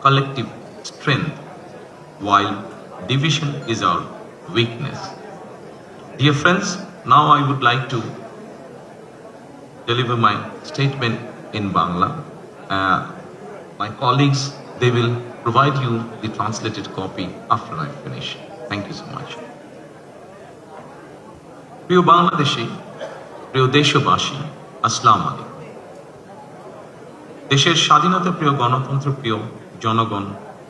collective strength, while division is our weakness. Dear friends, now I would like to deliver my statement in Bangla. Uh, my colleagues, they will provide you the translated copy after I finish. Thank you so much. প্রিয় বাংলাদেশি প্রিয় দেশবাসী আসসালাম আলাইকুম দেশের স্বাধীনতা প্রিয় গণতন্ত্র প্রিয় জনগণ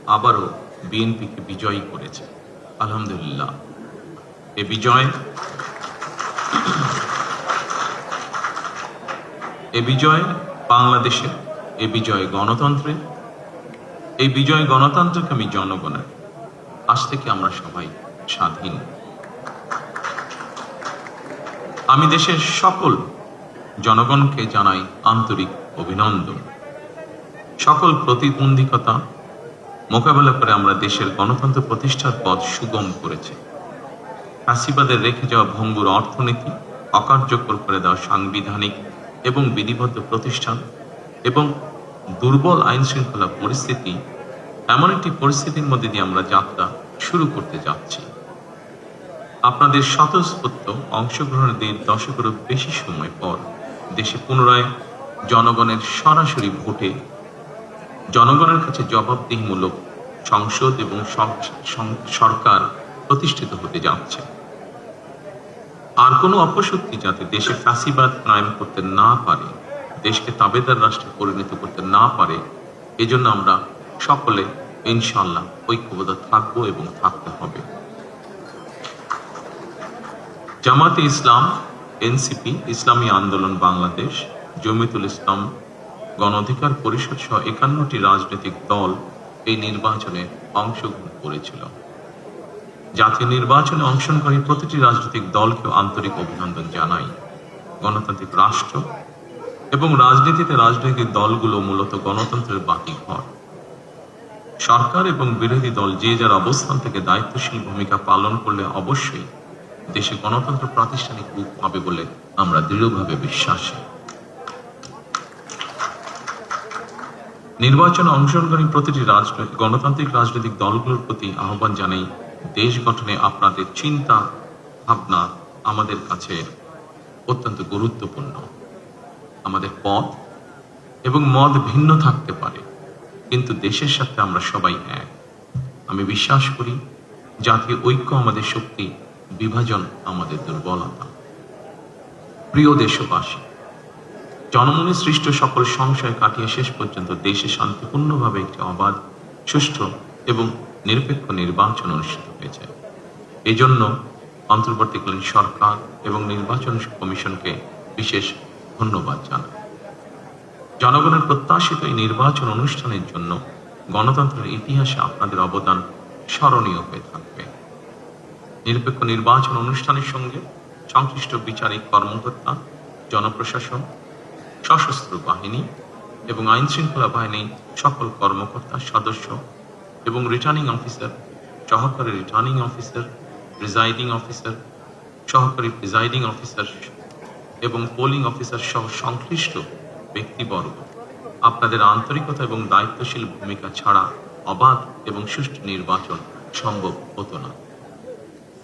আবারও বিএনপিকে বিজয়ী করেছে। আলহামদুলিল্লাহ। এ বিজয় এ বিজয় বাংলাদেশের, এ বিজয় গণতন্ত্রের, এই বিজয় গণতন্ত্রকামী জনগণের। আজ থেকে আমরা সবাই স্বাধীন। আমি দেশের সকল জনগণকে জানাই আন্তরিক অভিনন্দন। সকল প্রতিবন্ধকতা মোকাবেলা করে আমরা দেশের গণতন্ত্র প্রতিষ্ঠার পথ সুগম করেছি। ফাঁসিবাদের রেখে যাওয়া ভঙ্গুর অর্থনীতি অকার্যকর করে দেওয়া সাংবিধানিক এবং বিধিবদ্ধ প্রতিষ্ঠান এবং দুর্বল আইন শৃঙ্খলা পরিস্থিতি এমন একটি পরিস্থিতির মধ্যে দিয়ে আমরা যাত্রা শুরু করতে যাচ্ছি। আপনাদের স্বতঃস্ফূর্ত অংশগ্রহণের দেড় দশকেরও বেশি সময় পর দেশে পুনরায় জনগণের সরাসরি ভোটে জনগণের কাছে জবাবদিহিমূলক সংসদ এবং সরকার প্রতিষ্ঠিত হতে যাচ্ছে। আর কোনো অপশক্তি যাতে দেশে ফ্যাসিবাদ কায়েম করতে না পারে, দেশকে তাবেদার রাষ্ট্রে পরিণত করতে না পারে, এজন্য আমরা সকলে ইনশাল্লাহ ঐক্যবদ্ধ থাকব এবং থাকতে হবে। জামাতে ইসলাম, এনসিপি, ইসলামী আন্দোলন বাংলাদেশ, জমিতুল ইসলাম গণ অধিকার পরিষদ সহ একান্নটি রাজনৈতিক দল এই নির্বাচনে অংশগ্রহণ করেছিল। জাতীয় নির্বাচনে অংশগ্রহণকারী প্রতিটি রাজনৈতিক দলকে আন্তরিক অভিনন্দন জানাই। গণতান্ত্রিক রাষ্ট্র এবং রাজনীতিতে রাজনৈতিক দলগুলো মূলত গণতন্ত্রের বাকি ঘর। সরকার এবং বিরোধী দল যে যার অবস্থান থেকে দায়িত্বশীল ভূমিকা পালন করলে অবশ্যই দেশে গণতন্ত্র প্রাতিষ্ঠানিক রূপ পাবে বলে আমরা দৃঢ়ভাবে বিশ্বাসী। নির্বাচনে অংশগ্রহণকারী প্রতিটি রাজনৈতিক, গণতান্ত্রিক রাজনৈতিক দলগুলোর প্রতি আহ্বান জানাই, দেশ গঠনে আপনাদের চিন্তা, ভাবনা আমাদের কাছে অত্যন্ত গুরুত্বপূর্ণ। আমাদের পথ এবং মত ভিন্ন থাকতে পারে, কিন্তু দেশের সাথে আমরা সবাই এক। আমি বিশ্বাস করি, জাতীয় ঐক্য আমাদের শক্তি, বিভাজন আমাদের দুর্বলতা। প্রিয় দেশবাসী জনমনে সৃষ্ট সকল সংশয় কাটিয়ে শেষ পর্যন্ত দেশে শান্তিপূর্ণভাবে একটি অবাধ, সুষ্ঠু এবং নিরপেক্ষ নির্বাচন অনুষ্ঠিত হয়েছে। এজন্য অন্তর্বর্তীকালীন সরকার এবং নির্বাচন কমিশনকে বিশেষ ধন্যবাদ জানাই। জনগণের প্রত্যাশিত এই নির্বাচন অনুষ্ঠানের জন্য গণতন্ত্রের ইতিহাসে আপনাদের অবদান স্মরণীয় হয়ে থাকবে। নিরপেক্ষ নির্বাচন অনুষ্ঠানের সঙ্গে সংশ্লিষ্ট বিচারিক কর্মকর্তা, জনপ্রশাসন সশস্ত্র বাহিনী এবং আইন শৃঙ্খলা বাহিনী সকল কর্মকর্তা সদস্য এবং রিটার্নিং অফিসার সহকারী রিটার্নিং অফিসার প্রিজাইডিং অফিসার সহকারী প্রিজাইডিং অফিসার এবং পোলিং অফিসার সহ সংশ্লিষ্ট ব্যক্তিবর্গ। আপনাদের আন্তরিকতা এবং দায়িত্বশীল ভূমিকা ছাড়া অবাধ এবং সুষ্ঠু নির্বাচন সম্ভব হতো না।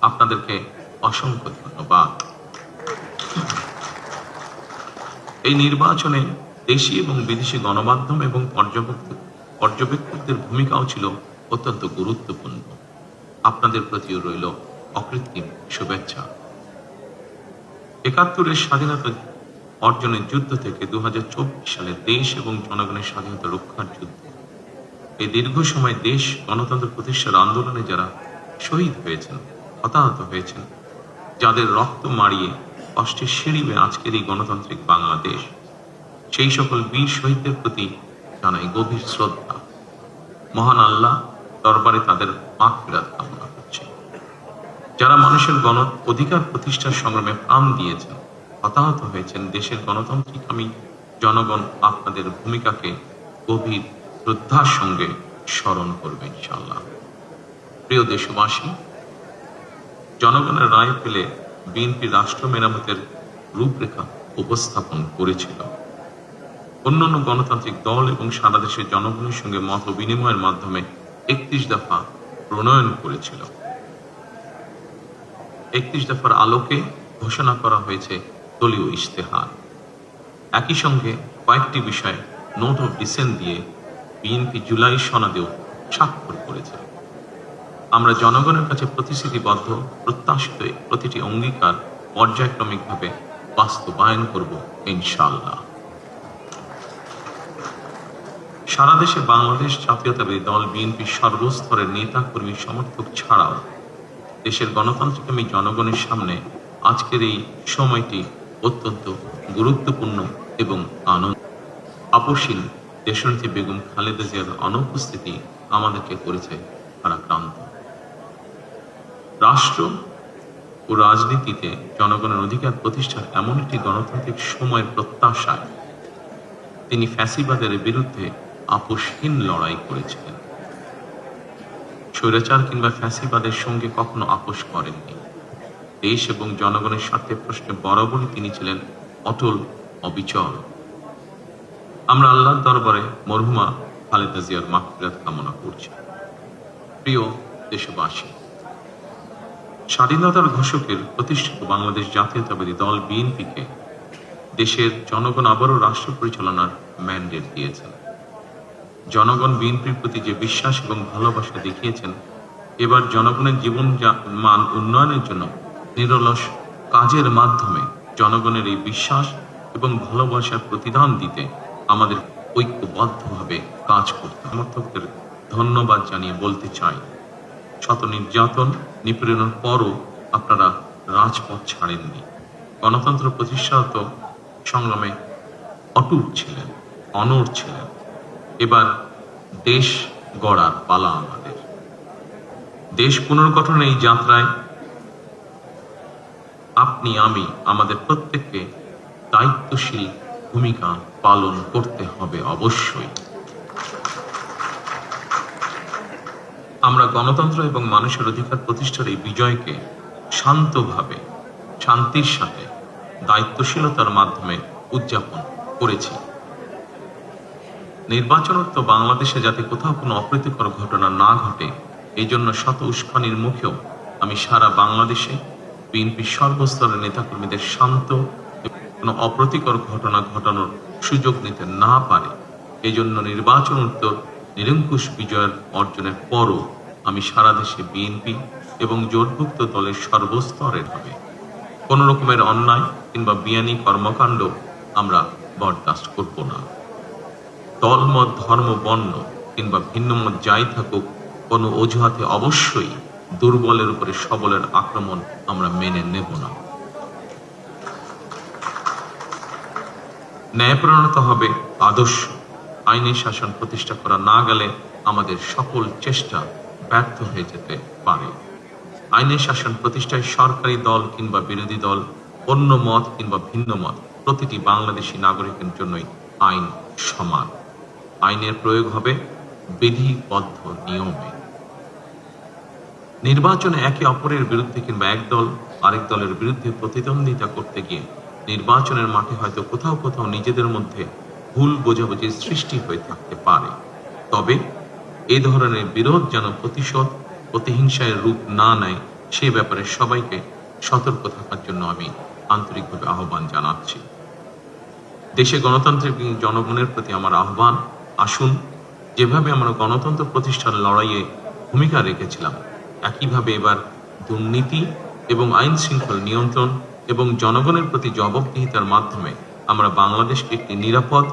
আপনাদেরকে অসংখ্য ধন্যবাদ। এই নির্বাচনে দেশি এবং বিদেশি গণমাধ্যম এবং পর্যবেক্ষক পর্যবেক্ষকদের ভূমিকাও ছিল অত্যন্ত গুরুত্বপূর্ণ। আপনাদের প্রতিও রইল অকৃত্রিম শুভেচ্ছা। একাত্তরের স্বাধীনতা অর্জনের যুদ্ধ থেকে দু হাজার চব্বিশ সালে দেশ এবং জনগণের স্বাধীনতা রক্ষার যুদ্ধ। এই দীর্ঘ সময় দেশ গণতন্ত্র প্রতিষ্ঠার আন্দোলনে যারা শহীদ হয়েছেন, হতাহত হয়েছেন, যাদের রক্ত মারিয়ে কষ্টের সিঁড়ি বেয়ে আজকের এই গণতান্ত্রিক বাংলাদেশ। সেই সকল বীর শহীদদের প্রতি জানাই গভীর শ্রদ্ধা। মহান আল্লাহ দরবারে তাদের মাগফিরাত কামনা করছে। যারা মানুষের গণ অধিকার প্রতিষ্ঠার সংগ্রামে প্রাণ দিয়েছেন, হতাহত হয়েছেন দেশের গণতান্ত্রিক আমি জনগণ আপনাদের ভূমিকাকে গভীর শ্রদ্ধার সঙ্গে স্মরণ করবে ইনশাল্লাহ প্রিয় দেশবাসী, জনগণের রায় পেলে বিএনপি রাষ্ট্র মেরামতের রূপরেখা উপস্থাপন করেছিল। অন্যান্য গণতান্ত্রিক দল এবং সারা দেশের জনগণের সঙ্গে মত বিনিময়ের মাধ্যমে একত্রিশ দফা প্রণয়ন করেছিল। একত্রিশ দফার আলোকে ঘোষণা করা হয়েছে দলীয় ইশতেহার। একই সঙ্গে কয়েকটি বিষয়ে নোট অফ ডিসেন্ট দিয়ে বিএনপি জুলাই সনদেও স্বাক্ষর করেছে। আমরা জনগণের কাছে প্রতিশ্রুতিবদ্ধ, প্রত্যাশিত প্রতিটি অঙ্গীকার পর্যায়ক্রমিকভাবে বাস্তবায়ন করব, ইনশাআল্লাহ। সারা দেশে বাংলাদেশ জাতীয়তাবাদী দল বিএনপির সর্বস্তরের নেতা কর্মী সমর্থক ছাড়াও দেশের গণতান্ত্রিকামী জনগণের সামনে আজকের এই সময়টি অত্যন্ত গুরুত্বপূর্ণ এবং আনন্দ আপসীন দেশনেত্রী বেগম খালেদা জিয়ার অনুপস্থিতি আমাদেরকে করেছে ভারাক্রান্ত রাষ্ট্র ও রাজনীতিতে জনগণের অধিকার প্রতিষ্ঠার এমন একটি গণতান্ত্রিক সময়ের প্রত্যাশায় তিনি ফ্যাসিবাদের বিরুদ্ধে আপোষহীন লড়াই করেছিলেন। স্বৈরাচার কিংবা ফ্যাসিবাদের সঙ্গে কখনো আপোষ করেননি। দেশ এবং জনগণের স্বার্থে প্রশ্নে বরাবরই তিনি ছিলেন অটল, অবিচল। আমরা আল্লাহর দরবারে মরহুমা খালেদা জিয়ার মাকফিরাত কামনা করছি। প্রিয় দেশবাসী স্বাধীনতার ঘোষকের প্রতিষ্ঠিত বাংলাদেশ জাতীয়তাবাদী দল বিএনপিকে দেশের জনগণ আবারও রাষ্ট্র পরিচালনার ম্যান্ডেট দিয়েছেন। জনগণ বিএনপির প্রতি যে বিশ্বাস এবং ভালোবাসা দেখিয়েছেন, এবার জনগণের জীবন মান উন্নয়নের জন্য নিরলস কাজের মাধ্যমে জনগণের এই বিশ্বাস এবং ভালোবাসার প্রতিদান দিতে আমাদের ঐক্যবদ্ধভাবে কাজ করতে সমর্থকদের ধন্যবাদ জানিয়ে বলতে চাই। শত নির্যাতন নিপীড়নের পরও আপনারা রাজপথ ছাড়েননি। গণতন্ত্র প্রতিষ্ঠাত সংগ্রামে অটুট ছিলেন, অনড় ছিলেন। এবার দেশ গড়ার পালা আমাদের। দেশ পুনর্গঠনের এই যাত্রায় আপনি, আমি, আমাদের প্রত্যেককে দায়িত্বশীল ভূমিকা পালন করতে হবে অবশ্যই। আমরা গণতন্ত্র এবং মানুষের অধিকার প্রতিষ্ঠার এই বিজয়কে শান্তভাবে, শান্তির সাথে, দায়িত্বশীলতার মাধ্যমে উদযাপন করেছি। নির্বাচনোত্তর বাংলাদেশে যাতে কোথাও কোনো অপ্রীতিকর ঘটনা না ঘটে এই জন্য শত উস্কানির মুখেও আমি সারা বাংলাদেশে বিএনপির সর্বস্তরের নেতাকর্মীদের শান্ত কোনো অপ্রীতিকর ঘটনা ঘটানোর সুযোগ নিতে না পারে এই জন্য নির্বাচন উত্তর নিরঙ্কুশ বিজয়ের অর্জনের পরও আমি সারা দেশে বিএনপি এবং জোটভুক্ত দলের সর্বস্তরের হবে কোন রকমের অন্যায় কিংবা বিয়ানি কর্মকাণ্ড আমরা বরদাস্ত করব না। দলমত ধর্ম, বর্ণ কিংবা ভিন্নমত যাই থাকুক, কোনো অজুহাতে অবশ্যই দুর্বলের উপরে সবলের আক্রমণ আমরা মেনে নেব না। ন্যায় ন্যায়প্রণতা হবে আদর্শ। আইনি শাসন প্রতিষ্ঠা করা না গেলে আমাদের সকল চেষ্টা ব্যর্থ হয়ে যেতে পারে। আইনি শাসন প্রতিষ্ঠায় সরকারি দল কিংবা বিরোধী দল, অন্য মত কিংবা ভিন্ন মত, প্রতিটি বাংলাদেশী নাগরিকের জন্যই আইন সমান। আইনের প্রয়োগ হবে বিধিবদ্ধ নিয়মে। নির্বাচনে একে অপরের বিরুদ্ধে কিংবা এক দল আরেক দলের বিরুদ্ধে প্রতিদ্বন্দ্বিতা করতে গিয়ে নির্বাচনের মাঠে হয়তো কোথাও কোথাও নিজেদের মধ্যে ভুল বোঝাবুঝির সৃষ্টি হয়ে থাকতে পারে। তবে এই ধরনের বিরোধ যেন প্রতিশোধ প্রতিহিংসায় রূপ না নেয়, সে ব্যাপারে সবাইকে সতর্ক থাকার জন্য আমি আন্তরিকভাবে আহ্বান জানাচ্ছি। দেশে গণতান্ত্রিক জনগণের প্রতি আমার আহ্বান, আসুন, যেভাবে আমরা গণতন্ত্র প্রতিষ্ঠার লড়াইয়ে ভূমিকা রেখেছিলাম, একইভাবে এবার দুর্নীতি এবং আইন শৃঙ্খলা নিয়ন্ত্রণ এবং জনগণের প্রতি জবাবদিহিতার মাধ্যমে আমরা বাংলাদেশকে একটি নিরাপদ